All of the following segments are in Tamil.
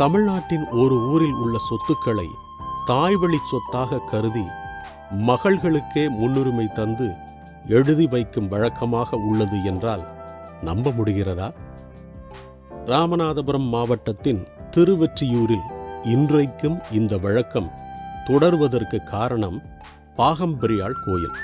தமிழ்நாட்டின் ஒரு ஊரில் உள்ள சொத்துக்களை தாய்வழி சொத்தாக கருதி மகள்களுக்கே முன்னுரிமை தந்து எழுதி வைக்கும் வழக்கமாக உள்ளது என்றால் நம்ப முடிகிறதா? ராமநாதபுரம் மாவட்டத்தின் திருவெற்றியூரில் இன்றைக்கும் இந்த வழக்கம் தொடர்வதற்கு காரணம் பாகம்பிரியாள் கோயில்.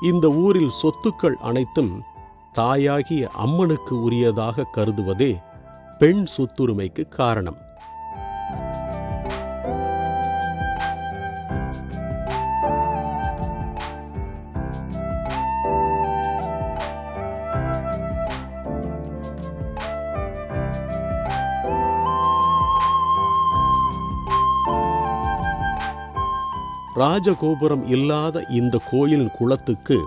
இந்த ஊரில் சொத்துக்கள் அனைத்தும் தாயாகிய அம்மனுக்கு உரியதாக கருதுவதே பெண் சொத்துரிமைக்கு காரணம். ராஜகோபுரம் இல்லாத இந்த கோயிலின் குளத்துக்கு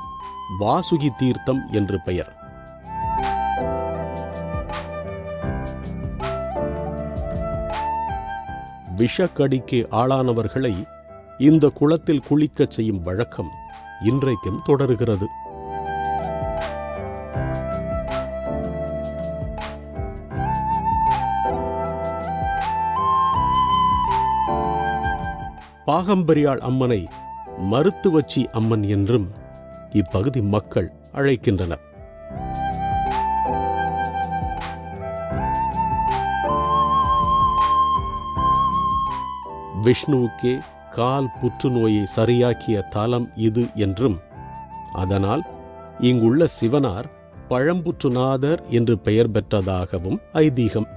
வாசுகி தீர்த்தம் என்று பெயர். விஷக்கடிக்கு ஆளானவர்களை இந்த குளத்தில் குளிக்கச் செய்யும் வழக்கம் இன்றைக்கும் தொடருகிறது. பாகம்பரியாள் அம்மனை மருத்துவச்சி அம்மன் என்றும் இப்பகுதி மக்கள் அழைக்கின்றனர். விஷ்ணுவுக்கே கால் புற்றுநோயை சரியாக்கிய தலம் இது என்றும் அதனால் இங்குள்ள சிவனார் பழம்புற்றுநாதர் என்று பெயர் பெற்றதாகவும் ஐதீகம்.